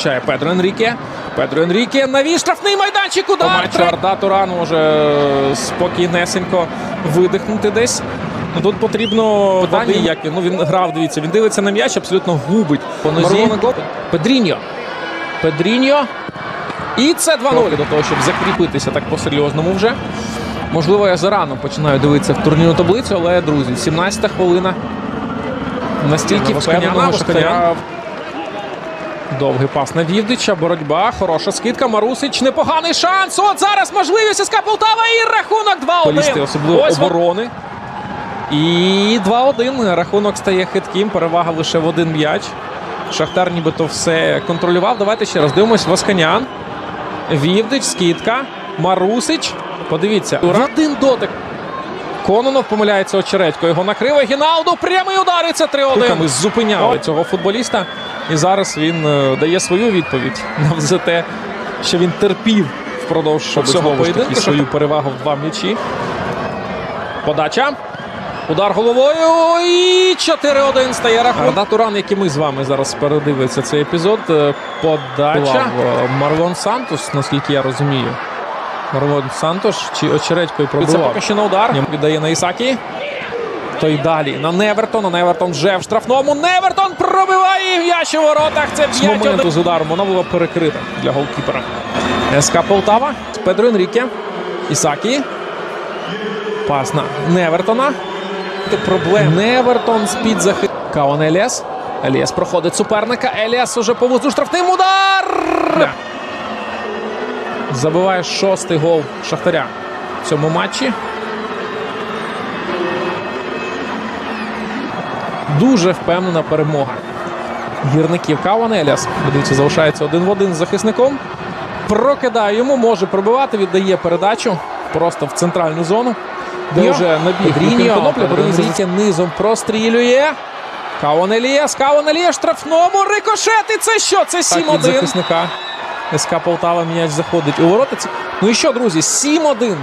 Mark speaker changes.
Speaker 1: зустрічає Педро Енріке. Педро Енріке навій штрафний майданчик. Удар. Матчу Арда Туран може е, спокійнесенько видихнути десь. Ну, Тут потрібно води, як він. Ну він грав. Дивіться, він дивиться на м'яч, абсолютно губить. По нозі. Педріньо. Педріньо. І це 2-0 до того, щоб закріпитися так по-серйозному вже. Можливо, я зарано починаю дивитися в турнірну таблицю, але, друзі, 17-та хвилина. Настільки
Speaker 2: Восканян.
Speaker 1: Шахтаря. Довгий пас на Вівдича, боротьба, хороша скидка. Марусич, непоганий шанс. От зараз можливість СК Полтава і рахунок 2-1. Полісти, особливо
Speaker 2: Ось
Speaker 1: оборони. І 2-1. Рахунок стає хитким. Перевага лише в один м'яч. Шахтар нібито все контролював. Давайте ще раз дивимось. Восканян. Вівдич, скидка. Марусич. Подивіться. В один дотик. Кононов помиляється очередько. Його накрив. Гіналду. Прямий удар. І це 3-1. Ми зупиняли цього футболіста. І зараз він е, дає свою відповідь на за те, що він терпів впродовж
Speaker 2: таки
Speaker 1: поєдинку свою перевагу в два м'ячі. Подача. Удар головою. І 4-1 стає рахунок. Арда Туран, як і ми з вами зараз передивиться цей епізод. Е, Подача. Марлон Сантос, наскільки я розумію. Марлон Сантош чи очередькою пробивав. Це поки що на удар. Віддає на Ісакі. То й далі на Невертон. Невертон вже в штрафному. Невертон пробиває і м'яч у воротах. Це
Speaker 2: З
Speaker 1: 5
Speaker 2: моменту
Speaker 1: з ударом. Вона була перекрита для голкіпера. СК Полтава. Педро Енріке. Ісакі. Пас на Невертона. Проблем. Невертон з-під захисту. Каон Еліас. Еліас проходить суперника. Еліас уже по вузу штрафним удар. Забиває шостий гол Шахтаря в цьому матчі. Дуже впевнена перемога. Гірників Каон Еліас. Дивіться, залишається один в один з захисником. Прокидає йому, може пробивати, віддає передачу просто в центральну зону. Де
Speaker 2: Ньо.
Speaker 1: вже набіг
Speaker 2: Гріньо.
Speaker 1: Конопля, низом прострілює. Каон Еліас, Каон Еліас, штрафному, рикошет, і це що? Це
Speaker 2: Так, від
Speaker 1: 7-1. захисника. СК Полтава м'яч заходить у ворота. Ну і що, друзі, 7-1